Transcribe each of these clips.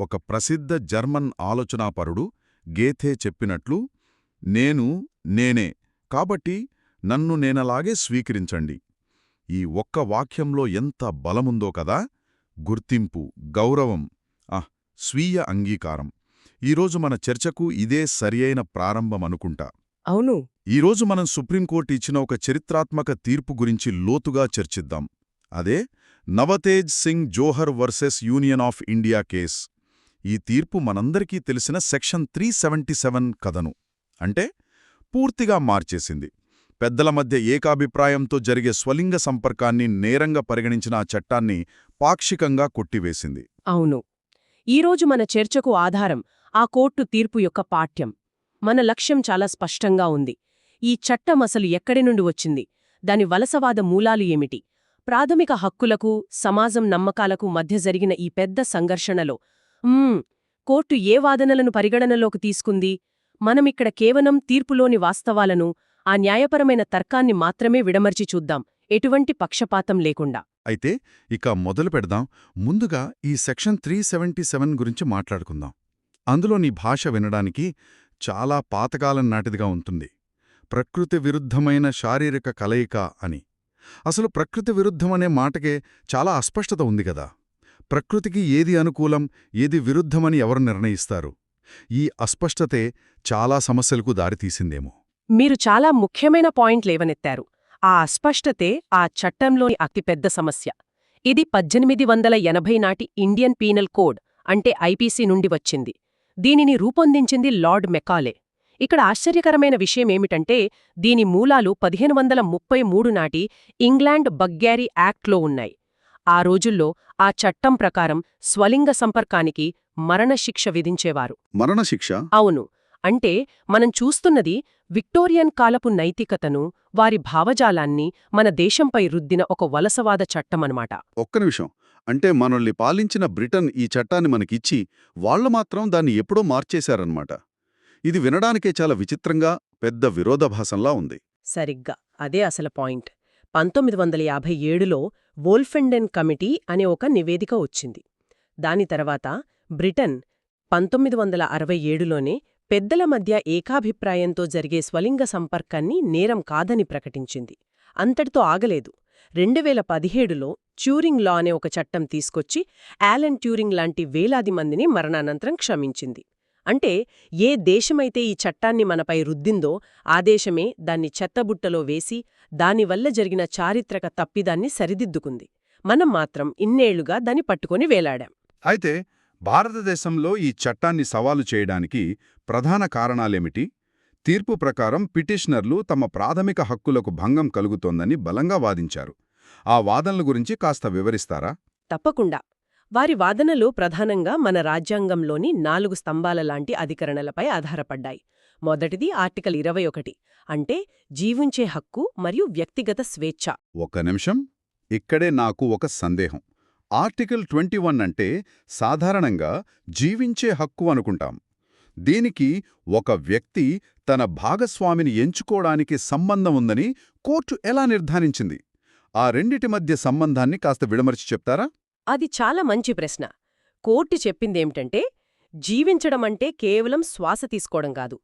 ఒక ప్రసిద్ధ జర్మన్ ఆలోచనాపరుడు గేథే చెప్పినట్లు నేను నేనే కాబట్టి నన్ను నేనలాగే స్వీకరించండి. ఈ ఒక్క వాక్యంలో ఎంత బలముందో కదా? గుర్తింపు గౌరవం ఆహ్ స్వీయ అంగీకారం. ఈరోజు మన చర్చకు ఇదే సరియైన ప్రారంభమనుకుంటా అవును. ఈరోజు మనం సుప్రీంకోర్టు ఇచ్చిన ఒక చరిత్రాత్మక తీర్పు గురించి లోతుగా చర్చిద్దాం. అదే Navtej Singh Johar versus union of India case. ఈ తీర్పు మనందరికీ తెలిసిన సెక్షన్ త్రీ కథను. అంటే పూర్తిగా మార్చేసింది. పెద్దల మధ్య ఏకాభిప్రాయంతో జరిగే స్వలింగ సంపర్కాన్ని నేరంగా పరిగణించిన ఆ చట్టాన్ని పాక్షికంగా కొట్టివేసింది. అవును. ఈరోజు మన చర్చకు ఆధారం ఆ కోర్టు తీర్పు యొక్క పాఠ్యం. మన లక్ష్యం చాలా స్పష్టంగా ఉంది. ఈ చట్టం అసలు ఎక్కడి నుండి వచ్చింది? దాని వలసవాద మూలాలు ఏమిటి? ప్రాథమిక హక్కులకు సమాజం నమ్మకాలకు మధ్య జరిగిన ఈ పెద్ద సంఘర్షణలో కోర్టు ఏ వాదనలను పరిగణనలోకి తీసుకుంది? మనమిక్కడ కేవలం తీర్పులోని వాస్తవాలను ఆ న్యాయపరమైన తర్కాన్ని మాత్రమే విడమర్చి చూద్దాం. ఎటువంటి పక్షపాతం లేకుండా. అయితే ఇక మొదలు పెడదాం. ముందుగా ఈ సెక్షన్ త్రీ గురించి మాట్లాడుకుందాం. అందులో నీ భాష వినడానికి చాలా పాతకాలం నాటిదిగా ఉంటుంది. ప్రకృతి విరుద్ధమైన శారీరక కలయిక అని. అసలు ప్రకృతి విరుద్ధమనే మాటకే చాలా అస్పష్టత ఉంది కదా. ప్రకృతికి ఏది అనుకూలం ఏది విరుద్ధమని ఎవరు నిర్ణయిస్తారు? ఈ అస్పష్టతే చాలా సమస్యలకు దారితీసిందేమో. మీరు చాలా ముఖ్యమైన పాయింట్ లేవనెత్తారు. ఆ అస్పష్టతే ఆ చట్టంలోని అతిపెద్ద సమస్య. ఇది పద్దెనిమిది వందల ఎనభై నాటి ఇండియన్ పీనల్ కోడ్ అంటే ఐపీసీ నుండి వచ్చింది. దీనిని రూపొందించింది లార్డ్ మెకాలే. ఇక్కడ ఆశ్చర్యకరమైన విషయమేమిటంటే దీని మూలాలు పదిహేను వందల ముప్పై మూడు నాటి ఇంగ్లాండ్ బగ్గ్యారీ యాక్ట్లో ఉన్నాయి. ఆ రోజుల్లో ఆ చట్టం ప్రకారం స్వలింగ సంపర్కానికి మరణశిక్ష విధించేవారు. మరణశిక్ష? అవును. అంటే మనం చూస్తున్నది విక్టోరియన్ కాలపు నైతికతను వారి భావజాలాన్ని మన దేశంపై రుద్దిన ఒక వలసవాద చట్టమనమాట. ఒక్క నిమిషం. అంటే మనల్ని పాలించిన బ్రిటన్ ఈ చట్టాన్ని మనకిచ్చి వాళ్ళు మాత్రం దాన్ని ఎప్పుడో మార్చేశారన్నమాట ఇది వినడానికే చాలా విచిత్రంగా పెద్ద విరోధభాసంలా ఉంది. సరిగ్గా. అదే అసలు పాయింట్. పంతొమ్మిది వందల యాభై ఏడులో వోల్ఫెండెన్ కమిటీ అనే ఒక నివేదిక వచ్చింది. దాని తర్వాత బ్రిటన్ పంతొమ్మిది వందల అరవై ఏడులోనే పెద్దల మధ్య ఏకాభిప్రాయంతో జరిగే స్వలింగ సంపర్కాన్ని నేరం కాదని ప్రకటించింది. అంతటితో ఆగలేదు. రెండు వేల పదిహేడులో ట్యూరింగ్ లా అనే ఒక చట్టం తీసుకొచ్చి యాలెన్ ట్యూరింగ్ లాంటి వేలాది మందిని మరణానంతరం క్షమించింది. అంటే ఏ దేశమైతే ఈ చట్టాన్ని మనపై రుద్దిందో ఆ దేశమే దాన్ని చెత్తబుట్టలో వేసి దానివల్ల జరిగిన చారిత్రక తప్పిదాన్ని సరిదిద్దుకుంది. మనం మాత్రం ఇన్నేళ్ళుగా దాన్ని పట్టుకొని వేలాడాం. అయితే భారతదేశంలో ఈ చట్టాన్ని సవాలు చేయడానికి ప్రధాన కారణాలేమిటి? తీర్పు ప్రకారం పిటిషనర్లు తమ ప్రాథమిక హక్కులకు భంగం కలుగుతోందని బలంగా వాదించారు. ఆ వాదనల గురించి కాస్త వివరిస్తారా? తప్పకుండా. వారి వాదనలు ప్రధానంగా మన రాజ్యాంగంలోని నాలుగు స్తంభాల లాంటి అధికరణలపై ఆధారపడ్డాయి. మొదటిది ఆర్టికల్ ఇరవై ఒకటి. అంటే జీవించే హక్కు మరియు వ్యక్తిగత స్వేచ్ఛ. ఒక్క నిమిషం. ఇక్కడే నాకు ఒక సందేహం. ఆర్టికల్ ట్వంటీ అంటే సాధారణంగా జీవించే హక్కు అనుకుంటాం. దీనికి ఒక వ్యక్తి తన భాగస్వామిని ఎంచుకోవడానికి సంబంధం ఉందని కోర్టు ఎలా నిర్ధారించింది? ఆ రెండిటి మధ్య సంబంధాన్ని కాస్త విడమర్చి చెప్తారా? అది చాలా మంచి ప్రశ్న. కోర్టు చెప్పిందేమిటంటే జీవించడమంటే కేవలం శ్వాస తీసుకోవడం కాదు.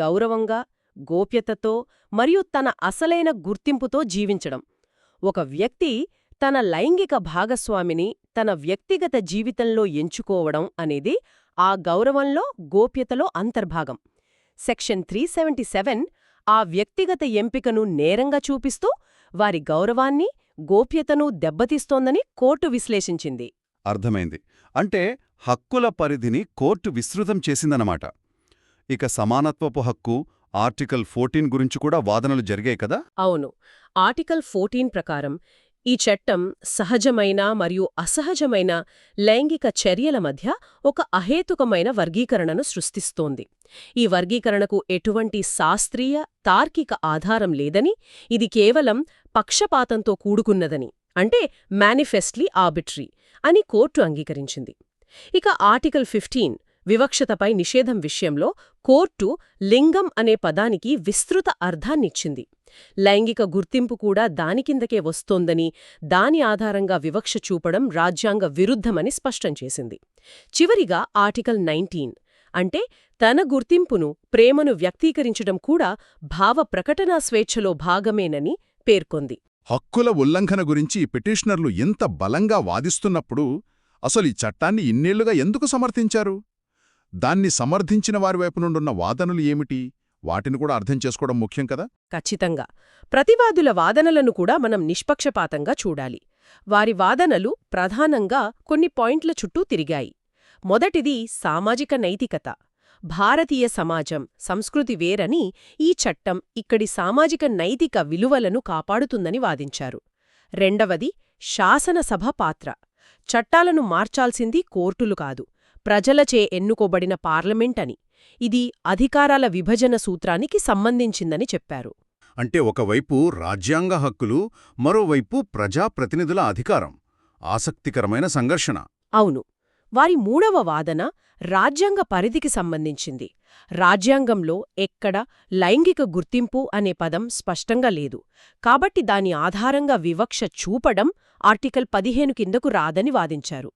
గౌరవంగా గోప్యతతో మరియు తన అసలైన గుర్తింపుతో జీవించడం. ఒక వ్యక్తి తన లైంగిక భాగస్వామిని తన వ్యక్తిగత జీవితంలో ఎంచుకోవడం అనేది ఆ గౌరవంలో గోప్యతలో అంతర్భాగం. సెక్షన్ త్రీ ఆ వ్యక్తిగత ఎంపికను నేరంగా చూపిస్తూ వారి గౌరవాన్ని గోప్యతను దెబ్బతీస్తోందని కోర్టు విశ్లేషించింది. అర్థమైంది. అంటే హక్కుల పరిధిని కోర్టు విస్తృతం చేసిందనమాట ఇక సమానత్వపు హక్కు ఆర్టికల్ ఫోర్టీన్ గురించి కూడా వాదనలు జరిగాయి కదా? అవును. ఆర్టికల్ ఫోర్టీన్ ప్రకారం ఈ చట్టం సహజమైన మరియు అసహజమైన లైంగిక చర్యల మధ్య ఒక అహేతుకమైన వర్గీకరణను సృష్టిస్తోంది. ఈ వర్గీకరణకు ఎటువంటి శాస్త్రీయ తార్కిక ఆధారం లేదని ఇది కేవలం పక్షపాతంతో కూడుకున్నదని అంటే మేనిఫెస్ట్లీ ఆర్బిట్రీ అని కోర్టు అంగీకరించింది. ఇక ఆర్టికల్ ఫిఫ్టీన్ వివక్షతపై నిషేధం విషయంలో కోర్టు లింగం అనే పదానికి విస్తృత అర్థాన్నిచ్చింది. లైంగిక గుర్తింపు కూడా దాని కిందకే వస్తోందని దాని ఆధారంగా వివక్ష చూపడం రాజ్యాంగ విరుద్ధమని స్పష్టం చేసింది. చివరిగా ఆర్టికల్ నైన్టీన్ అంటే తన గుర్తింపును ప్రేమను వ్యక్తీకరించడం కూడా భావ ప్రకటనా స్వేచ్ఛలో భాగమేనని పేర్కొంది. హక్కుల ఉల్లంఘన గురించి పిటిషనర్లు ఎంత బలంగా వాదిస్తున్నప్పుడు అసలు ఈ చట్టాన్ని ఇన్నేళ్ళుగా ఎందుకు సమర్థించారు? దాన్ని సమర్థించిన వారి వైపు నుండున్న వాదనలు ఏమిటి? వాటిని కూడా అర్థం చేసుకోవడం ముఖ్యం కదా? ఖచ్చితంగా. ప్రతివాదుల వాదనలను కూడా మనం నిష్పక్షపాతంగా చూడాలి. వారి వాదనలు ప్రధానంగా కొన్ని పాయింట్ల చుట్టూ తిరిగాయి. మొదటిది సామాజిక నైతికత. భారతీయ సమాజం సంస్కృతి వేరని ఈ చట్టం ఇక్కడి సామాజిక నైతిక విలువలను కాపాడుతుందని వాదించారు. రెండవది శాసనసభ పాత్ర. చట్టాలను మార్చాల్సింది కోర్టులు కాదు. ప్రజలచే ఎన్నుకోబడిన పార్లమెంట్ అని ఇది అధికారాల విభజన సూత్రానికి సంబంధించిందని చెప్పారు. అంటే ఒకవైపు రాజ్యాంగ హక్కులు మరోవైపు ప్రజాప్రతినిధుల అధికారం. ఆసక్తికరమైన సంఘర్షణ. అవును. వారి మూడవ వాదన రాజ్యాంగ పరిధికి సంబంధించింది. రాజ్యాంగంలో ఎక్కడ లైంగిక గుర్తింపు అనే పదం స్పష్టంగా లేదు. కాబట్టి దాని ఆధారంగా వివక్ష చూపడం ఆర్టికల్ పదిహేను కిందకు రాదని వాదించారు.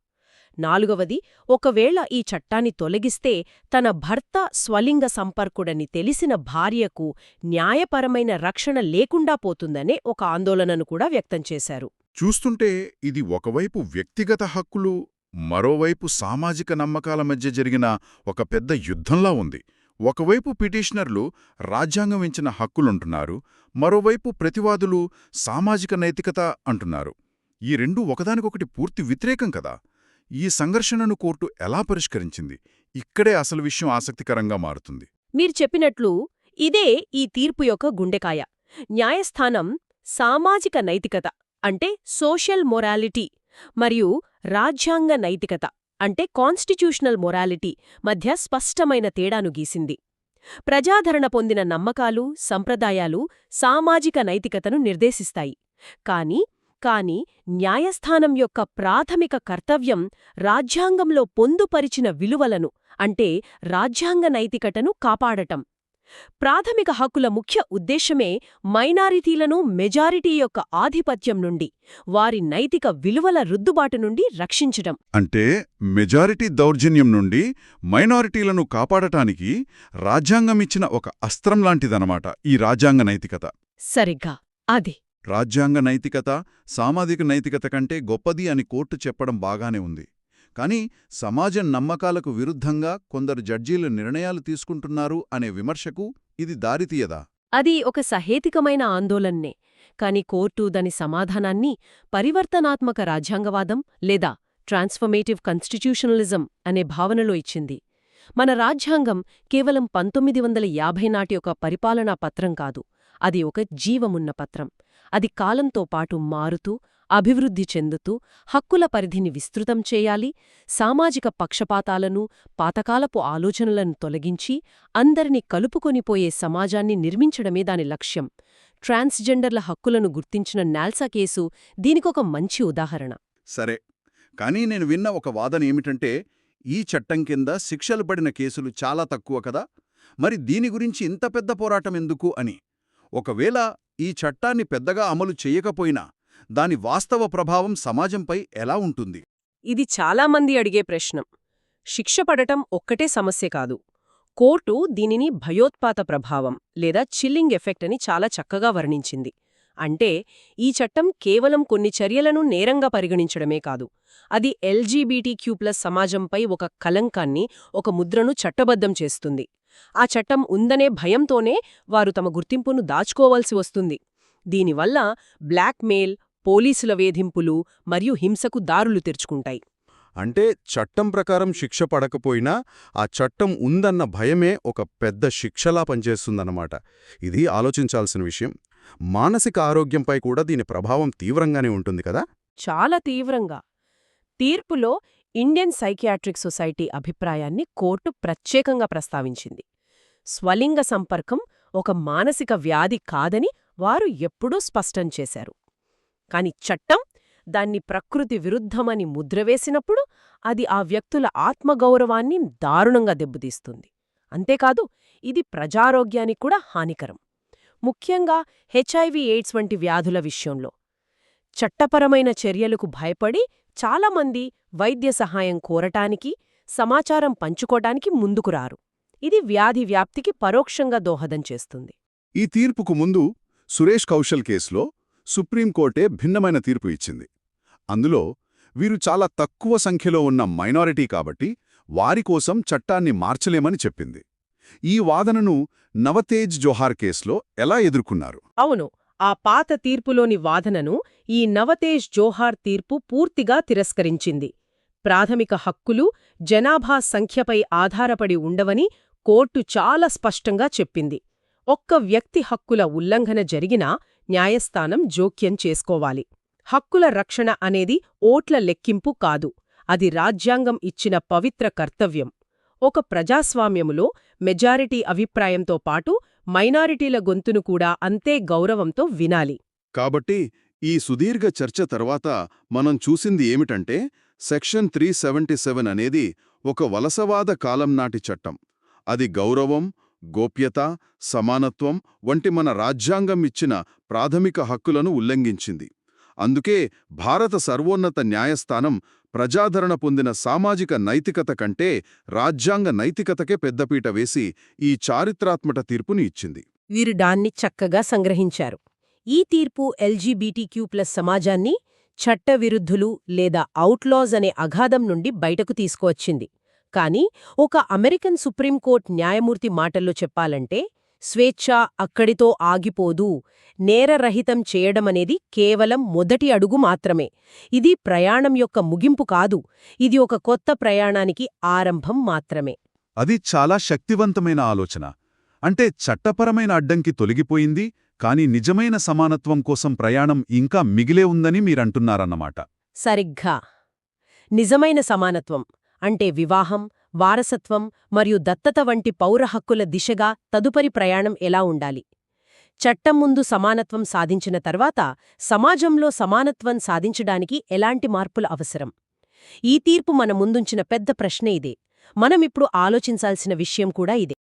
నాలుగవది ఒకవేళ ఈ చట్టాన్ని తొలగిస్తే తన భర్త స్వలింగ సంపర్కుడని తెలిసిన భార్యకు న్యాయపరమైన రక్షణ లేకుండా పోతుందనే ఒక ఆందోళనను కూడా వ్యక్తం చేశారు. చూస్తుంటే ఇది ఒకవైపు వ్యక్తిగత హక్కులు మరోవైపు సామాజిక నమ్మకాల మధ్య జరిగిన ఒక పెద్ద యుద్ధంలా ఉంది. ఒకవైపు పిటిషనర్లు రాజ్యాంగం ఇచ్చిన హక్కులుంటున్నారు మరోవైపు ప్రతివాదులు సామాజిక నైతికత అంటున్నారు. ఈ రెండూ ఒకదానికొకటి పూర్తి వ్యతిరేకం కదా. ఈ సంఘర్షణను కోర్టు ఎలా పరిష్కరించింది? ఇక్కడే అసలు విషయం ఆసక్తికరంగా మారుతుంది. మీరు చెప్పినట్లు ఇదే ఈ తీర్పు యొక్క గుండెకాయ. న్యాయస్థానం సామాజిక నైతికత అంటే సోషల్ మొరాలిటీ మరియు రాజ్యాంగ నైతికత అంటే కాన్స్టిట్యూషనల్ మొరాలిటీ మధ్య స్పష్టమైన తేడాను గీసింది. ప్రజాదరణ పొందిన నమ్మకాలు సంప్రదాయాలు సామాజిక నైతికతను నిర్దేశిస్తాయి. కాని కాని న్యాయస్థానం యొక్క ప్రాథమిక కర్తవ్యం రాజ్యాంగంలో పొందుపరిచిన విలువలను అంటే రాజ్యాంగ నైతికతను కాపాడటం. ప్రాథమిక హక్కుల ముఖ్య ఉద్దేశమే మైనారిటీలను మెజారిటీ యొక్క ఆధిపత్యం నుండి వారి నైతిక విలువల రుద్దుబాటు నుండి రక్షించడం అంటే మెజారిటీ దౌర్జన్యం నుండి మైనారిటీలను కాపాడటానికి రాజ్యాంగమిచ్చిన ఒక అస్త్రం లాంటిదనమాట ఈ రాజ్యాంగ నైతికత. సరిగ్గా అది. రాజ్యాంగ నైతికత సామాజిక నైతికత కంటే గొప్పది అని కోర్టు చెప్పడం బాగానే ఉంది. కానీ సమాజం నమ్మకాలకు విరుద్ధంగా కొందరు జడ్జీలు నిర్ణయాలు తీసుకుంటున్నారు అనే విమర్శకు ఇది దారితీయదా? అది ఒక సహేతికమైన ఆందోళన్నే. కాని కోర్టు దాని సమాధానాన్ని పరివర్తనాత్మక రాజ్యాంగవాదం లేదా ట్రాన్స్ఫర్మేటివ్ కన్స్టిట్యూషనలిజం అనే భావనలో ఇచ్చింది. మన రాజ్యాంగం కేవలం పంతొమ్మిది వందల యాభై నాటి ఒక పరిపాలనా పత్రం కాదు. అది ఒక జీవమున్న పత్రం. అది కాలంతో పాటు మారుతూ అభివృద్ధి చెందుతూ హక్కుల పరిధిని విస్తృతం చేయాలి సామాజిక పక్షపాతాలను పాతకాలపు ఆలోచనలను తొలగించి అందరినీ కలుపుకొనిపోయే సమాజాన్ని నిర్మించడమే దాని లక్ష్యం. ట్రాన్స్జెండర్ల హక్కులను గుర్తించిన నాల్సా కేసు దీనికొక మంచి ఉదాహరణ. సరే కానీ నేను విన్న ఒక వాదన ఏమిటంటే ఈ చట్టం కింద శిక్షలు పడిన కేసులు చాలా తక్కువ కదా? మరి దీని గురించి ఇంత పెద్ద పోరాటం ఎందుకు అని. ఒకవేళ ఈ చట్టాన్ని పెద్దగా అమలు చెయ్యకపోయినా దాని వాస్తవ ప్రభావం సమాజంపై ఎలా ఉంటుంది? ఇది చాలామంది అడిగే ప్రశ్న. శిక్ష పడటం ఒక్కటే సమస్య కాదు. కోర్టు దీనిని భయోత్పాత ప్రభావం లేదా చిల్లింగ్ ఎఫెక్ట్ అని చాలా చక్కగా వర్ణించింది. అంటే ఈ చట్టం కేవలం కొన్ని చర్యలను నేరంగా పరిగణించడమే కాదు. అది ఎల్జీబీటీక్యూ ప్లస్ సమాజంపై ఒక కలంకాన్ని ఒక ముద్రను చట్టబద్ధం చేస్తుంది. ఆ చట్టం ఉందనే భయంతోనే వారు తమ గుర్తింపును దాచుకోవాల్సి వస్తుంది. దీనివల్ల బ్లాక్మెయిల్ పోలీసుల వేధింపులు మరియు హింసకు దారులు తెరుచుకుంటాయి. అంటే చట్టం ప్రకారం శిక్ష పడకపోయినా ఆ చట్టం ఉందన్న భయమే ఒక పెద్ద శిక్షలా పనిచేస్తుందన్నమాట. ఇది ఆలోచించాల్సిన విషయం. మానసిక ఆరోగ్యంపై కూడా దీని ప్రభావం తీవ్రంగానే ఉంటుంది కదా? చాలా తీవ్రంగా. తీర్పులో ఇండియన్ సైకియాట్రిక్ సొసైటీ అభిప్రాయాన్ని కోర్టు ప్రత్యేకంగా ప్రస్తావించింది. స్వలింగ సంపర్కం ఒక మానసిక వ్యాధి కాదని వారు ఎప్పుడూ స్పష్టం చేశారు. కాని చట్టం దాన్ని ప్రకృతి విరుద్ధమని ముద్రవేసినప్పుడు అది ఆ వ్యక్తుల ఆత్మగౌరవాన్ని దారుణంగా దెబ్బతీస్తుంది. అంతేకాదు ఇది ప్రజారోగ్యానికి కూడా హానికరం. ముఖ్యంగా హెచ్ఐవి ఎయిడ్స్ వంటి వ్యాధుల విషయంలో. చట్టపరమైన చర్యలకు భయపడి చాలామంది వైద్య సహాయం కోరటానికి సమాచారం పంచుకోటానికి ముందుకురారు ఇది వ్యాధి వ్యాప్తికి పరోక్షంగా దోహదం చేస్తుంది. ఈ తీర్పుకు ముందు సురేష్ కౌశల్ కేసులో సుప్రీంకోర్టే భిన్నమైన తీర్పు ఇచ్చింది. అందులో వీరు చాలా తక్కువ సంఖ్యలో ఉన్న మైనారిటీ కాబట్టి వారి కోసం చట్టాన్ని మార్చలేమని చెప్పింది. ఈ వాదనను నవతేజ్ జోహార్ కేసులో ఎలా ఎదుర్కొన్నారు? అవును ఆ పాత తీర్పులోని వాదనను ఈ నవతేజ్ జోహార్ తీర్పు పూర్తిగా తిరస్కరించింది. ప్రాథమిక హక్కులు జనాభా సంఖ్యపై ఆధారపడి ఉండవని కోర్టు చాలా స్పష్టంగా చెప్పింది. ఒక్క వ్యక్తి హక్కుల ఉల్లంఘన జరిగినా న్యాయస్థానం జోక్యం చేసుకోవాలి. హక్కుల రక్షణ అనేది ఓట్ల లెక్కింపు కాదు అది రాజ్యాంగం ఇచ్చిన పవిత్ర కర్తవ్యం. ఒక ప్రజాస్వామ్యములో మెజారిటీ అభిప్రాయంతో పాటు మైనారిటీల గొంతును కూడా అంతే గౌరవంతో వినాలి. కాబట్టి ఈ సుదీర్ఘ చర్చ తర్వాత మనం చూసింది ఏమిటంటే సెక్షన్ త్రీ అనేది ఒక వలసవాద కాలం నాటి చట్టం. అది గౌరవం గోప్యత సమానత్వం వంటి మన రాజ్యాంగం ఇచ్చిన ప్రాథమిక హక్కులను ఉల్లంఘించింది. అందుకే భారత సర్వోన్నత న్యాయస్థానం ప్రజాదరణ పొందిన సామాజిక నైతికత కంటే రాజ్యాంగ నైతికతకే పెద్దపీట వేసి ఈ చారిత్రాత్మక తీర్పుని ఇచ్చింది. వీరు దాన్ని చక్కగా సంగ్రహించారు. ఈ తీర్పు ఎల్జీబీటీక్యూ ప్లస్ సమాజాన్ని చట్టవిరుద్ధులు లేదా అవుట్లాజ్ అనే అగాధం నుండి బయటకు తీసుకువచ్చింది. కానీ ఒక అమెరికన్ సుప్రీంకోర్టు న్యాయమూర్తి మాటల్లో చెప్పాలంటే స్వేచ్ఛ అక్కడితో ఆగిపోదు నేరరహితం చేయడమనేది కేవలం మొదటి అడుగు మాత్రమే. ఇది ప్రయాణం యొక్క ముగింపు కాదు ఇది ఒక కొత్త ప్రయాణానికి ఆరంభం మాత్రమే. అది చాలా శక్తివంతమైన ఆలోచన. అంటే చట్టపరమైన అడ్డంకి తొలగిపోయింది కాని నిజమైన సమానత్వం కోసం ప్రయాణం ఇంకా మిగిలే ఉందని మీరంటున్నారన్నమాట. సరిగ్గా. నిజమైన సమానత్వం అంటే వివాహం వారసత్వం మరియు దత్తత వంటి పౌర హక్కుల దిశగా తదుపరి ప్రయాణం ఎలా ఉండాలి? చట్టం ముందు సమానత్వం సాధించిన తర్వాత సమాజంలో సమానత్వం సాధించడానికి ఎలాంటి మార్పులు అవసరం? ఈ తీర్పు మన ముందుంచిన పెద్ద ప్రశ్న ఇదే. మనమిప్పుడు ఆలోచించాల్సిన విషయం కూడా ఇదే.